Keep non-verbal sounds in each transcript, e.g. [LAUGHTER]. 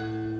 이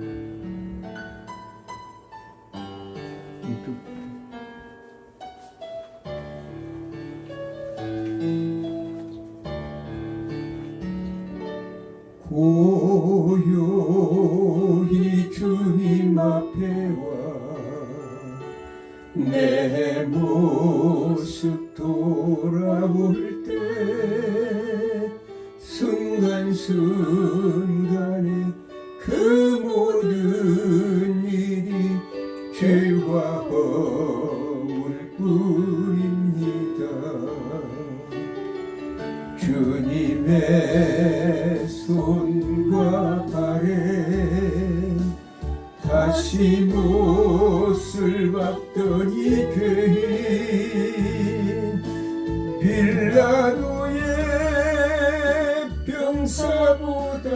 주님의 손과 발에 다시 못을 이 죄인 빌라도의 병사보다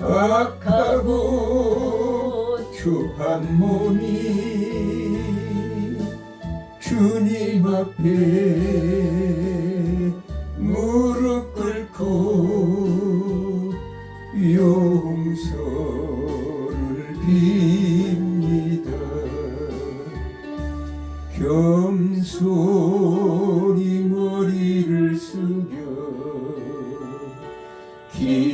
악하고 추한 몸이 주님 앞에 겸손히 머리를 숙여 기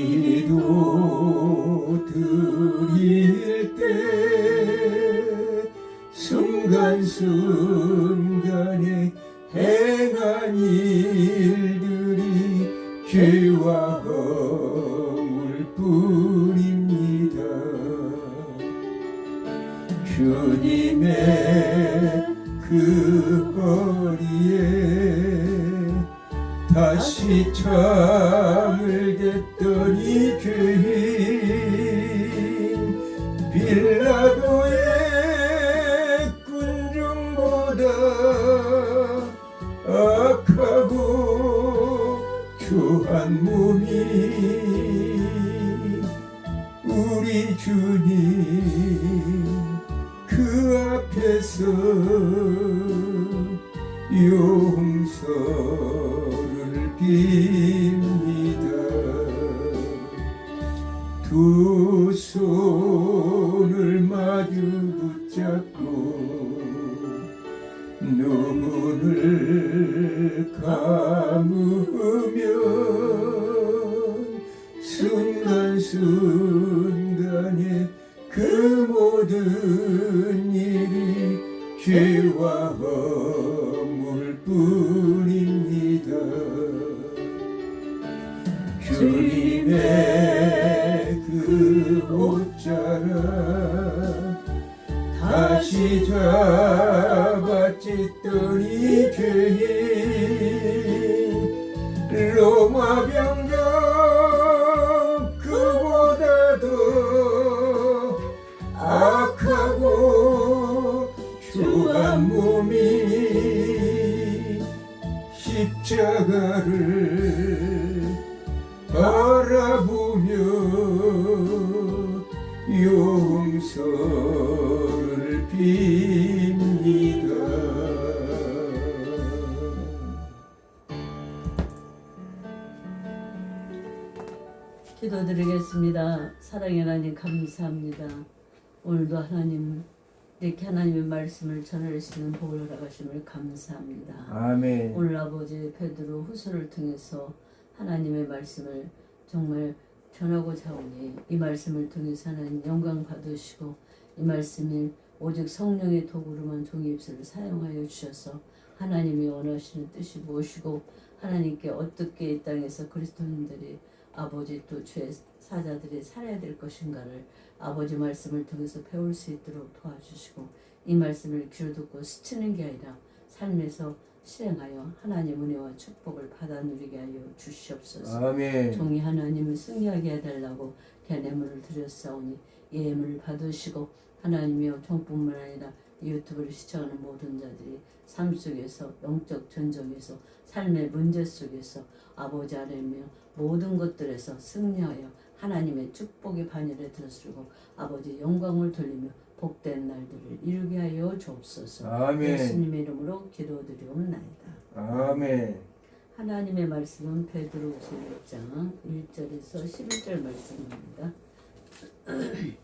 Mm-hmm. 추한 몸이 십자가를 바라보며 용서를 빕니다. 기도드리겠습니다. 사랑의 하나님 감사합니다. 오늘도 하나님 이렇게 하나님의 말씀을 전하시는 복을 허락하심을 감사합니다. 아멘. 오늘 아버지 베드로 후서를 통해서 하나님의 말씀을 정말 전하고자 오니 이 말씀을 통해서 하나님 영광 받으시고 이 말씀이 오직 성령의 도구로만 종이 입술을 사용하여 주셔서 하나님이 원하시는 뜻이 무엇이고 하나님께 어떻게 이 땅에서 그리스도인들이 아버지 또 죄 사자들이 살아야 될 것인가를 아버지 말씀을 통해서 배울 수 있도록 도와주시고 이 말씀을 귀로 듣고 스치는 게 아니라 삶에서 실행하여 하나님 은혜와 축복을 받아 누리게 하여 주시옵소서. 아멘. 종이 하나님을 승리하게 해달라고 개내물을 드렸사오니 예물을 받으시고 하나님이여 종뿐만 아니라 이 유튜브를 시청하는 모든 자들이 삶 속에서 영적 전쟁에서 삶의 문제 속에서 아버지 아래며 모든 것들에서 승리하여 하나님의 축복의 반열에 들었으고 아버지 영광을 돌리며 복된 날들을 이루게 하여 주옵소서. 아멘. 예수님의 이름으로 기도드리옵나이다. 아멘. 하나님의 말씀은 베드로후서 1장 1절에서 11절 말씀입니다. [CLEARS THROAT]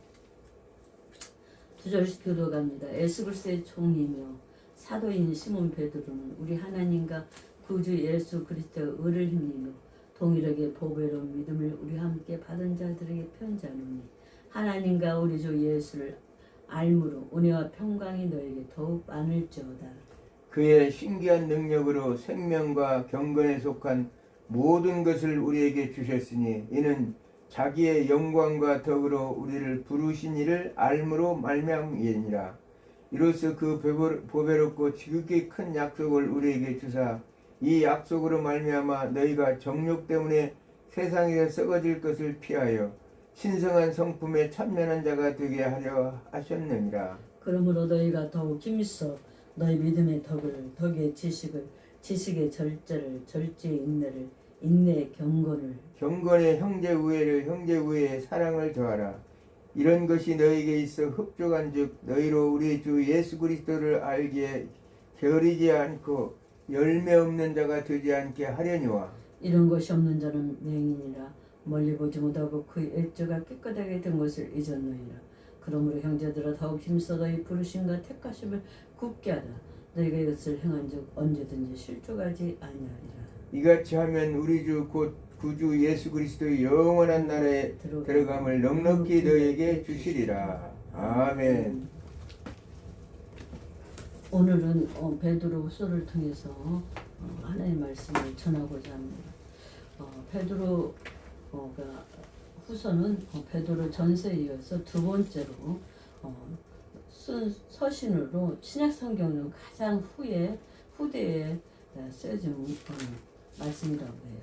두절씩 교도갑니다. 에스굴스의 종이며 사도인 시몬 베드로는 우리 하나님과 구주 예수 그리스도의 의를 힘입어 동일하게 보배로운 믿음을 우리 함께 받은 자들에게 편지하노니 하나님과 우리 주 예수를 알므로 은혜와 평강이 너에게 더욱 많을지어다. 그의 신기한 능력으로 생명과 경건에 속한 모든 것을 우리에게 주셨으니 이는 자기의 영광과 덕으로 우리를 부르신 이를 알므로 말미암이니라 이로써 그 보배- 보배롭고 지극히 큰 약속을 우리에게 주사 이 약속으로 말미암아 너희가 정욕 때문에 세상에 썩어질 것을 피하여 신성한 성품에 참면한 자가 되게 하려 하셨느니라 그러므로 너희가 더욱 힘써 너희 믿음의 덕을 덕의 지식을 지식의 절제를 절제의 인내를 인내의 경건을 경건의 형제 우애를 형제 우애의 사랑을 더하라. 이런 것이 너에게 있어 흡족한즉 너희로 우리 주 예수 그리스도를 알기에 게으르지 않고 열매 없는 자가 되지 않게 하려니와 이런 것이 없는 자는 맹인이라 멀리 보지 못하고 그 액조가 깨끗하게 된 것을 잊었느니라 그러므로 형제들아 더욱 힘써 너희 부르심과 택하심을 굳게 하라 너희가 이것을 행한 즉 언제든지 실족하지 아니하리라 이같이 하면 우리 주 곧 구주 예수 그리스도의 영원한 나라에 들어감을 넉넉히 너에게 주시리라. 아멘. 오늘은 어, 베드로후서를 통해서 어, 하나님의 말씀을 전하고자 합니다. 어, 베드로가 후서는 어, 베드로 전서에 이어서 두 번째로 어, 쓴 서신으로 신약 성경은 가장 후에 후대에 에, 쓰여진 어, 말씀이라고 해요.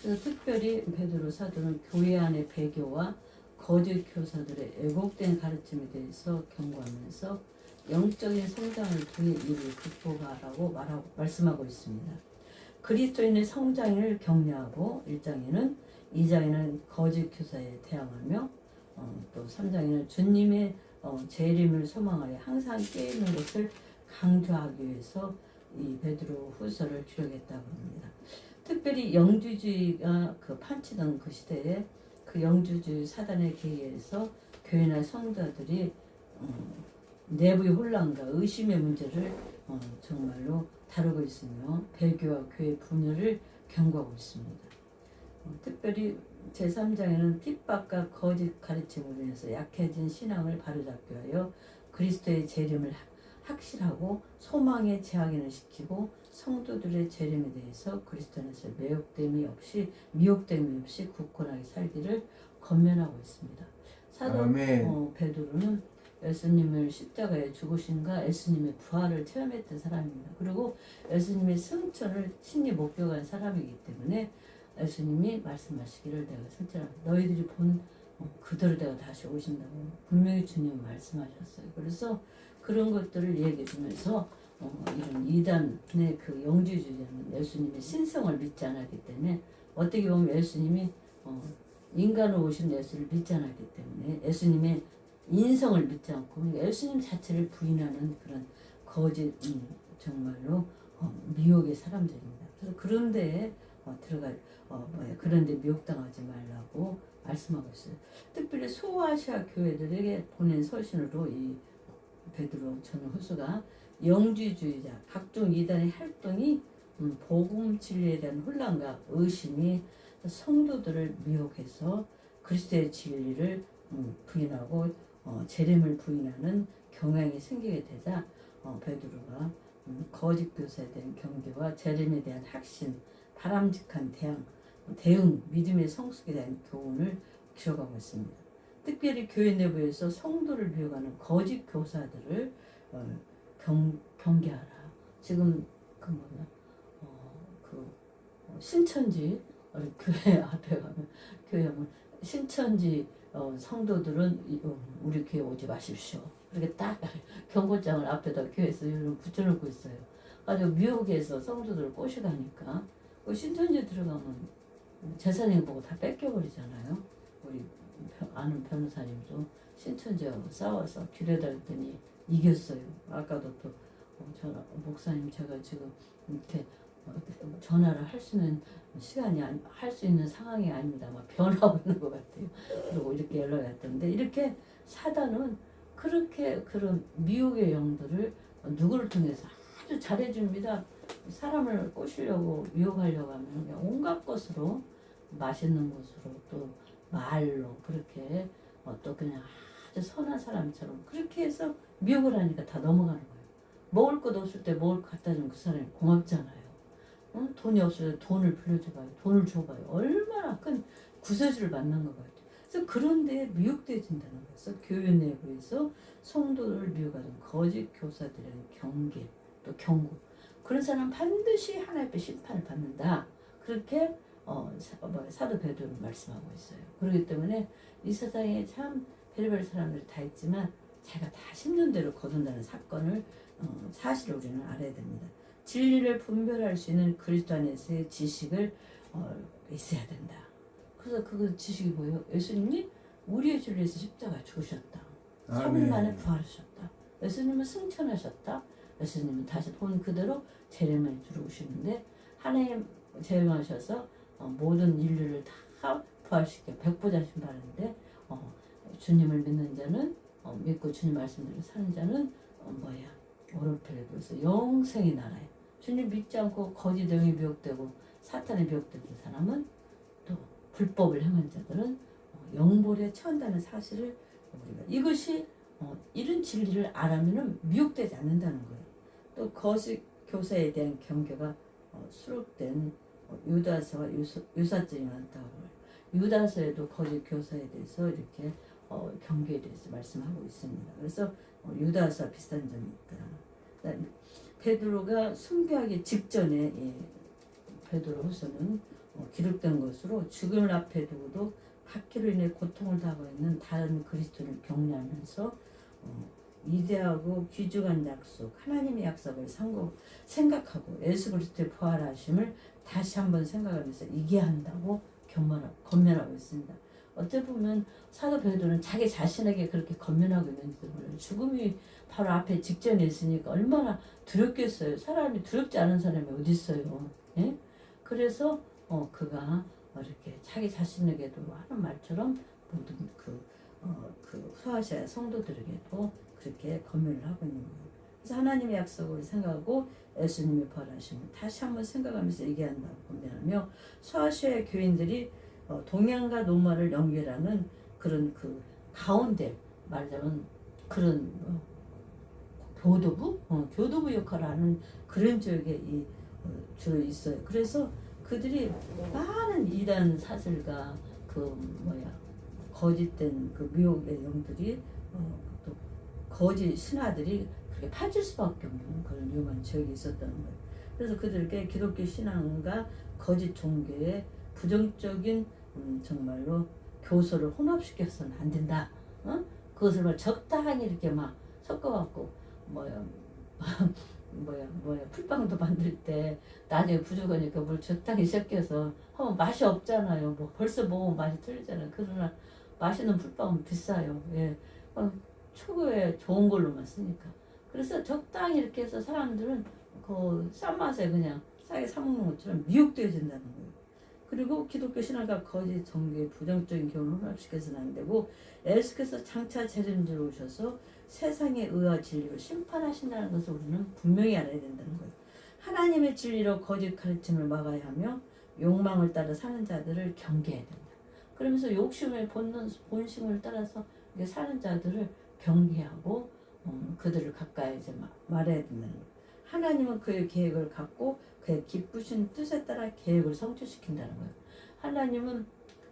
그래서 특별히 베드로 사도는 교회 안의 배교와 거짓 교사들의 애곡된 가르침에 대해서 경고하면서 영적인 성장을 통해 이를 극복하라고 말하고 말씀하고 있습니다. 그리스도인의 성장을 격려하고 1장에는 2장에는 거짓 교사에 대항하며 어, 또 3장에는 주님의 어, 재림을 소망하여 항상 깨있는 것을 강조하기 위해서 이 베드로 후서를 기록했다고 합니다. 특별히 영주주의가 그 판치던 그 시대에 그 영주주의 사단의 계에서 교회나 성도들이 어, 내부의 혼란과 의심의 문제를 어, 정말로 다루고 있으며 배교와 교회 분열을 경고하고 있습니다. 어, 특별히 제3장에는 핍박과 거짓 가르침으로 인해서 약해진 신앙을 바로잡기 위하여 그리스도의 재림을 하- 확실하고 소망의 재확인을 시키고 성도들의 재림에 대해서 그리스도 안에서 매혹됨이 없이 미혹됨이 없이 굳건하게 살기를 권면하고 있습니다. 사도. 어, 베드로는 예수님을 십자가에 죽으신가 예수님의 부활을 체험했던 사람입니다. 그리고 예수님의 승천을 친히 목격한 사람이기 때문에 예수님이 말씀하시기를 내가 승천합니다. 너희들이 본 어, 그대로 내가 다시 오신다고 분명히 주님 말씀하셨어요. 그래서 그런 것들을 얘기해 주면서 어, 이런 이단의 그 영주주의자는 예수님의 신성을 믿지 않았기 때문에 어떻게 보면 예수님이 어, 인간으로 오신 예수를 믿지 않았기 때문에 예수님의 인성을 믿지 않고 그러니까 예수님 자체를 부인하는 그런 거짓 음, 정말로 어, 미혹의 사람들입니다. 그래서 그런 데에 어, 들어가 어, 뭐야, 그런 데 미혹당하지 말라고 말씀하고 있어요. 특별히 소아시아 교회들에게 보낸 서신으로 이 베드로 전후 후수가 영주주의자 각종 이단의 활동이 음, 복음 진리에 대한 혼란과 의심이 성도들을 미혹해서 그리스도의 진리를 음, 부인하고 어, 재림을 부인하는 경향이 생기게 되자 어, 베드로가 음, 거짓 교사에 대한 경계와 재림에 대한 확신, 바람직한 대응, 대응, 믿음의 성숙에 대한 교훈을 기록하고 있습니다. 특별히 교회 내부에서 성도를 미혹하는 거짓 교사들을 어, 경, 경계하라. 지금 그 뭐냐, 어, 그 어, 신천지 우리 교회 앞에 가면 교회 가면 신천지 어, 성도들은 우리 교회 오지 마십시오. 그렇게 딱 [LAUGHS] 경고장을 앞에다 교회에서 붙여놓고 있어요. 아주 미혹해서 성도들을 꼬시가니까 그 신천지에 들어가면 재산행 보고 다 뺏겨버리잖아요. 우리 변- 아는 변호사님도 신천지하고 싸워서 길에다더니 이겼어요. 아까도 또 어, 목사님 제가 지금 이렇게 어, 전화를 할수 있는 시간이 할 수 있는 상황이 아닙니다. 막 변하고 있는 것 같아요. 그리고 이렇게 연락이 왔던데 이렇게 사단은 그렇게 그런 미혹의 영들을 누구를 통해서 아주 잘해줍니다. 사람을 꼬시려고 미혹하려고 하면 온갖 것으로 맛있는 것으로 또 말로 그렇게 어, 또 그냥 아주 선한 사람처럼 그렇게 해서 미혹을 하니까 다 넘어가는 거예요. 먹을 것 없을 때 먹을 거 갖다 주면 그 사람이 고맙잖아요. 어? 돈이 때 돈을 빌려줘봐요. 돈을 줘봐요. 얼마나 큰 구세주를 만난 것 같아요. 그래서 그런데 미혹되어진다는. 그래서 교회 내부에서 성도를 미혹하는 거짓 교사들의 경계 또 경고 그런 사람 반드시 하나님 앞에 심판을 받는다. 그렇게 어, 사, 뭐, 사도 베드로는 말씀하고 있어요. 그렇기 때문에 이 세상에 참 별별 사람들이 다 있지만 자기가 다 심는 대로 거둔다는 사건을 어, 사실을 우리는 알아야 됩니다. 진리를 분별할 수 있는 그리스도 안에서의 지식을 어, 있어야 된다. 그래서 그 지식이 뭐예요? 예수님이 우리의 진리에서 십자가 죽으셨다. 3일 만에 부활하셨다. 예수님은 승천하셨다. 예수님은 다시 본 그대로 재림에 들어오시는데 하나님 재림하셔서 어, 모든 인류를 다 부활시켜 백보자신 바라는데 어, 주님을 믿는 자는 어, 믿고 주님 말씀대로 사는 자는 어, 뭐야 오른편에 들어서 영생의 나라에 주님 믿지 않고 거짓 영이 미혹되고 사탄에 미혹된 사람은 또 불법을 행한 자들은 어, 영벌에 처한다는 사실을 우리가 이것이 어, 이런 진리를 알아면은 미혹되지 않는다는 거예요. 또 거짓 교사에 대한 경계가 어, 수록된 어, 유다서와 유서, 유사 증이 많다고. 유다서에도 거짓 교사에 대해서 이렇게 어, 경계에 대해서 말씀하고 있습니다. 그래서 어, 유다서 비슷한 점이 있다. 베드로가 순교하기 직전에 예, 베드로후서는 어, 기록된 것으로 죽음을 앞에 두고도 각기로 인해 고통을 당하고 있는 다른 그리스도를 격려하면서 어, 위대하고 귀중한 약속, 하나님의 약속을 상고 생각하고 예수 그리스도의 부활하심을 다시 한번 생각하면서 이기한다고 견면하, 건면하고 있습니다. 어찌 보면 사도 베드로는 자기 자신에게 그렇게 건면하고 있는지도 몰라요. 죽음이 바로 앞에 직전에 있으니까 얼마나 두렵겠어요. 사람이 두렵지 않은 사람이 어디 있어요. 예? 그래서 어, 그가 이렇게 자기 자신에게도 하는 말처럼 모든 그, 어, 그 소아시아 성도들에게도 그렇게 건면을 하고 있는 거예요. 그래서 하나님의 약속을 생각하고 예수님의 부활하심을 다시 한번 생각하면서 얘기한다고 건면하며 소아시아 교인들이 어, 동양과 노마를 연결하는 그런 그 가운데 말하자면 그런 어, 교도부, 어, 교도부 역할을 하는 그런 지역에 이 어, 주로 있어요. 그래서 그들이 많은 이단 사슬과 그 뭐야 거짓된 그 미혹의 영들이 어, 또 거짓 신하들이 그렇게 파질 수밖에 없는 그런 위험한 지역이 있었다는 거예요. 그래서 그들에게 기독교 신앙과 거짓 종교의 부정적인 음, 정말로 교소를 혼합시켜서는 안 된다. 어? 그것을 막 적당히 이렇게 막 섞어갖고 뭐야 [LAUGHS] 뭐야 뭐야 풀빵도 만들 때 나중에 부족하니까 물 적당히 섞여서 하면 맛이 없잖아요. 뭐 벌써 먹으면 맛이 틀리잖아요. 그러나 맛있는 풀빵은 비싸요. 예, 어, 최고의 좋은 걸로만 쓰니까. 그래서 적당히 이렇게 해서 사람들은 그 싼 맛에 그냥 싸게 사 먹는 것처럼 미혹되어진다는 거예요. 그리고 기독교 신앙과 거짓 정교의 부정적인 교훈을 혼합시켜서는 안 되고 예수께서 장차 재림주로 오셔서 세상의 의와 진리로 심판하신다는 것을 우리는 분명히 알아야 된다는 거예요. 하나님의 진리로 거짓 가르침을 막아야 하며 욕망을 따라 사는 자들을 경계해야 된다. 그러면서 욕심의 본능, 본심을 따라서 사는 자들을 경계하고 음, 그들을 가까이 이제 마- 말해야 된다는 거예요. 하나님은 그의 계획을 갖고 그의 기쁘신 뜻에 따라 계획을 성취시킨다는 거예요. 하나님은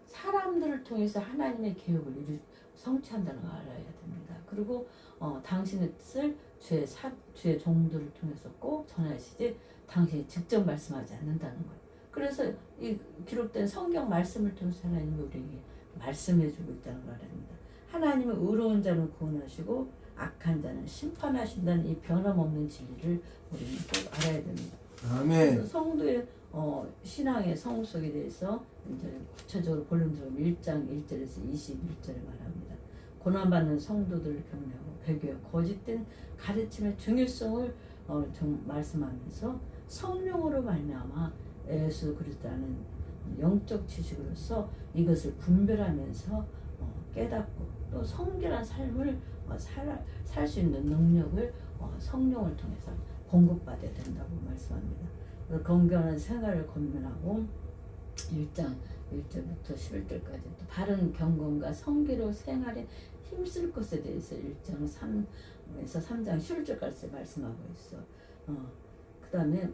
사람들을 통해서 하나님의 계획을 성취한다는 걸 알아야 됩니다. 그리고 어, 당신의 뜻을 주의 사, 주의 종들을 통해서 꼭 전하시지 당신이 직접 말씀하지 않는다는 거예요. 그래서 이 기록된 성경 말씀을 통해서 하나님이 우리에게 말씀해주고 있다는 걸 알아야 됩니다. 하나님은 의로운 자는 구원하시고 악한 자는 심판하신다는 이 변함없는 진리를 우리는 꼭 알아야 됩니다. 아멘. 성도의 어, 신앙의 성숙에 대해서 이제 구체적으로 본론적으로 1장 1절에서 21절에 말합니다. 고난받는 성도들을 격려하고 배교해 거짓된 가르침의 중요성을 어, 좀 말씀하면서 성령으로 말미암아 예수 그리스도라는 영적 지식으로서 이것을 분별하면서 어, 깨닫고 또 성결한 삶을 어, 살수 있는 능력을 어, 성령을 통해서 공급받아야 된다고 말씀합니다. 그래서 건강한 생활을 권면하고 1장 1절부터 11절까지 또 바른 경건과 성기로 생활에 힘쓸 것에 대해서 1장 3에서 3장 11절까지 말씀하고 있어. 어, 그 다음에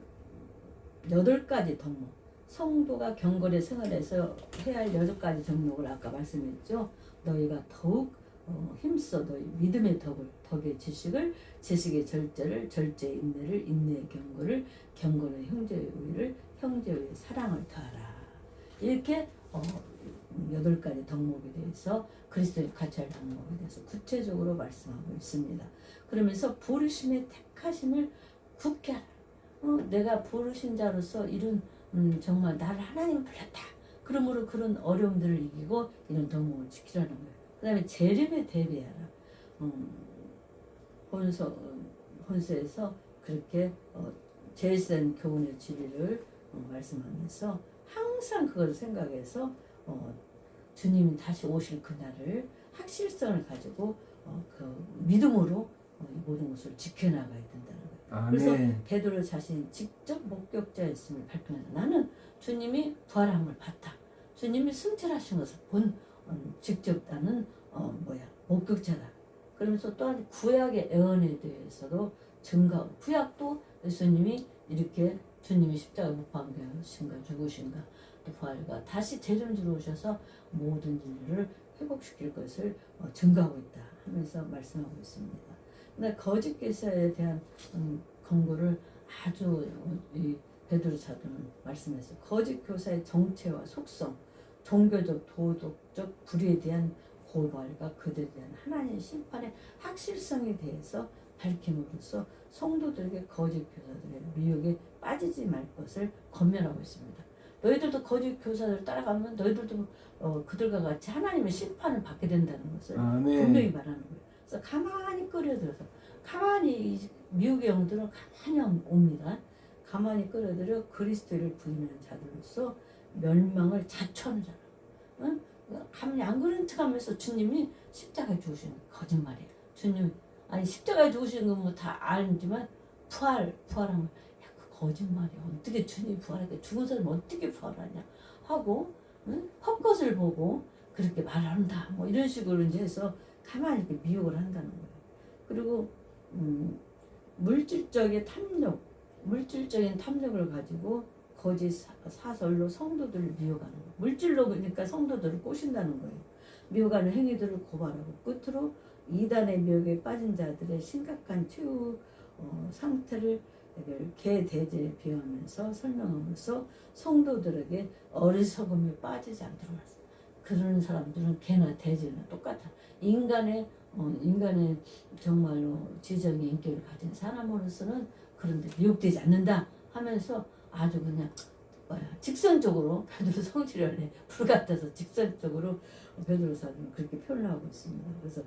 여덟 가지 덕목. 성도가 경건의 생활에서 해야 할 여덟 가지 덕목을 아까 말씀했죠. 너희가 더욱 어, 힘써 너희 믿음의 덕을 덕의 지식을 지식의 절제를 절제의 인내를 인내의 경고를 경건의 형제의 의를 형제의 사랑을 더하라. 이렇게 어, 여덟 가지 덕목에 대해서 그리스도의 가치할 덕목에 대해서 구체적으로 말씀하고 있습니다. 그러면서 부르심의 택하심을 굳게. 어, 내가 부르신 자로서 이런 음, 정말 나를 하나님 불렀다. 그러므로 그런 어려움들을 이기고 이런 덕목을 지키라는 거예요. 그 다음에 재림에 대비하라. 음, 혼서, 어, 혼서에서 그렇게 어, 제일된 교훈의 진리를 어, 말씀하면서 항상 그걸 생각해서 어, 주님이 다시 오실 그날을 확실성을 가지고 어, 그 믿음으로 어, 이 모든 것을 지켜나가야 된다는 거예요. 그래서 아멘. 베드로 자신이 직접 목격자였음을 발표한다. 나는 주님이 부활함을 봤다. 주님이 승천하신 것을 본 어, 직접 나는 어, 뭐야 목격자다. 그러면서 또한 구약의 애언에 대해서도 증거. 구약도 예수님이 이렇게 주님이 십자가 못 박으신가 죽으신가 또 부활과 다시 재림주로 오셔서 모든 인류를 회복시킬 것을 어, 증거하고 있다 하면서 말씀하고 있습니다. 근데 거짓 교사에 대한 음, 권고를 아주 어, 이 베드로 사도는 말씀했어요. 거짓 교사의 정체와 속성, 종교적, 도덕적 불의에 대한 고발과 그들에 대한 하나님의 심판의 확실성에 대해서 밝힘으로써 성도들에게 거짓 교사들의 미혹에 빠지지 말 것을 권면하고 있습니다. 너희들도 거짓 교사들 따라가면 너희들도 어, 그들과 같이 하나님의 심판을 받게 된다는 것을 분명히 아멘. 말하는 거예요. 그래서 가만히 끌어들여서 가만히 이 미혹의 영들은 가만히 옵니다. 가만히 끌어들여 그리스도를 부인하는 자들로서 멸망을 자초하는 자라. 응? 가만히 안 그런 척 하면서 주님이 십자가에 죽으시는 거 거짓말이에요. 주님 아니 십자가에 죽으시는 건 뭐 다 알지만 부활 부활한 거. 야, 그 거짓말이야. 어떻게 주님이 부활하게 죽은 사람 어떻게 부활하냐 하고 응? 헛것을 보고 그렇게 말한다. 뭐 이런 식으로 이제 해서 가만히 이렇게 미혹을 한다는 거예요. 그리고 음, 물질적인 탐욕, 물질적인 탐욕을 가지고 거짓 사- 사설로 성도들을 미혹하는 거예요. 물질로 그러니까 성도들을 꼬신다는 거예요. 미혹하는 행위들을 고발하고 끝으로 이단의 미혹에 빠진 자들의 심각한 최후 어, 상태를 개대제에 비하면서 설명하면서 성도들에게 어리석음에 빠지지 않도록 말씀. 그런 사람들은 개나 돼지나 똑같아. 인간의 어, 인간의 정말로 지정의 인격을 가진 사람으로서는 그런데 미혹되지 않는다 하면서 아주 그냥 직선적으로 [LAUGHS] 베드로 성질을 불 같아서 직선적으로 베드로 사도는 그렇게 표현 하고 있습니다. 그래서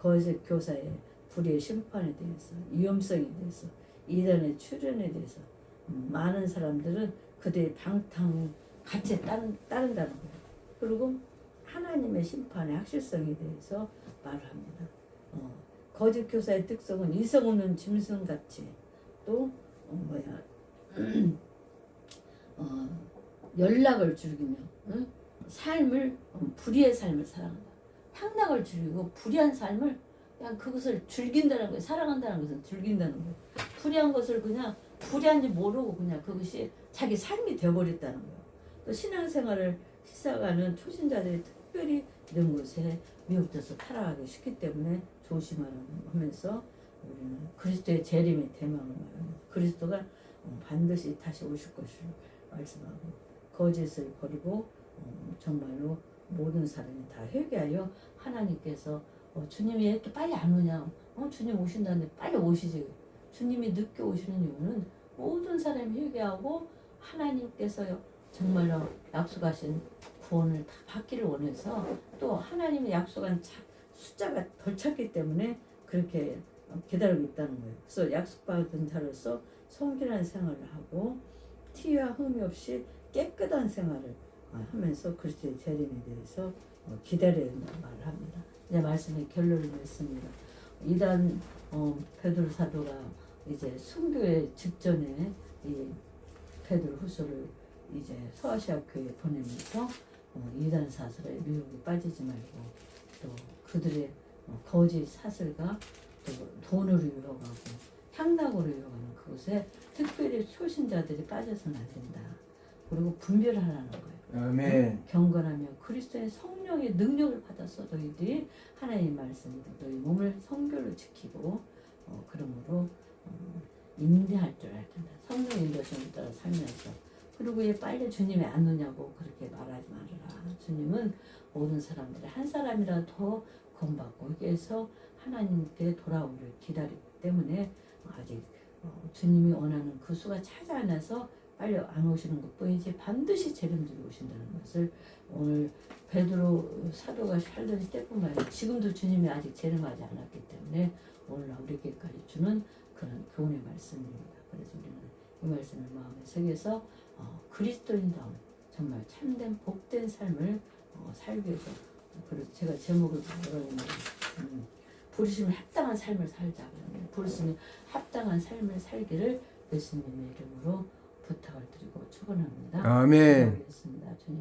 거짓 교사의 불의의 심판에 대해서 위험성에 대해서 이단의 출현에 대해서 음, 많은 사람들은 그들의 방탕 같이 따른, 따른다는 거예요. 그리고 하나님의 심판의 확실성에 대해서 말을 합니다. 어, 거짓 교사의 특성은 이성 없는 짐승같이 또 어, 뭐야 [CLEARS THROAT] 어, 연락을 즐기며 응? 삶을 어, 불의의 삶을 사랑한다. 향락을 즐기고 불의한 삶을 그냥 그것을 즐긴다는 거예요. 사랑한다는 것은 즐긴다는 거예요. 불의한 것을 그냥 불의한지 모르고 그냥 그것이 자기 삶이 되어버렸다는 거예요. 또 신앙생활을 시작하는 초신자들이 특별히 이런 곳에 미혹돼서 타락하기 쉽기 때문에 조심하면서 우리는 그리스도의 재림의 대망을 말합니다. 그리스도가 어, 반드시 다시 오실 것을 말씀하고 거짓을 버리고 어, 정말로 모든 사람이 다 회개하여 하나님께서 어, 주님이 왜 이렇게 빨리 안 오냐? 어, 주님 오신다는데 빨리 오시지. 주님이 늦게 오시는 이유는 모든 사람이 회개하고 하나님께서요 정말로 약속하신 구원을 다 받기를 원해서 또 하나님의 약속한 차, 숫자가 덜 찼기 때문에 그렇게 기다리고 있다는 거예요. 그래서 약속받은 자로서 성결한 생활을 하고 티와 흠이 없이 깨끗한 생활을 하면서 그리스도의 재림에 대해서 어, 된다고 말을 합니다. 이제 말씀의 결론을 맺습니다. 이단 어, 베드로 사도가 이제 순교의 직전에 이 베드로 후서를 이제 서아시아 교회에 보내면서 어, 이단 사슬의 미혹에 빠지지 말고 또 그들의 어, 거짓 사슬과 또 돈으로 유혹하고 향락으로 유혹하는 그것에 특별히 초신자들이 빠져서는 안 된다. 그리고 분별하라는 거예요. 아멘. 경건하며 그리스도의 성령의 능력을 받아서 너희들이 하나님의 말씀으로 너희 몸을 성결로 지키고 어, 그러므로 어, 인내할 줄 된다. 성령 인도심을 따라 살면서 그리고 왜 빨리 주님이 안 오냐고 그렇게 말하지 말아라. 주님은 모든 사람들이 한 사람이라도 더 구원받고 여기에서 하나님께 돌아오기를 기다리기 때문에 아직 어, 주님이 원하는 그 수가 않아서 빨리 안 오시는 것뿐이지 반드시 재림주로 오신다는 것을 오늘 베드로 사도가 살던 때뿐만 아니라 지금도 주님이 아직 재림하지 않았기 때문에 오늘날 우리에게까지 주는 그런 교훈의 말씀입니다. 그래서 우리는 이 말씀을 마음에 새겨서 어, 그리스도인다운 정말 참된 복된 삶을 어, 살기 위해서 그래서 제가 제목을 뭐라고 음, 부르심에 합당한 삶을 살자 부르심에 합당한 삶을 살기를 예수님의 이름으로 부탁을 드리고 축원합니다. 아멘.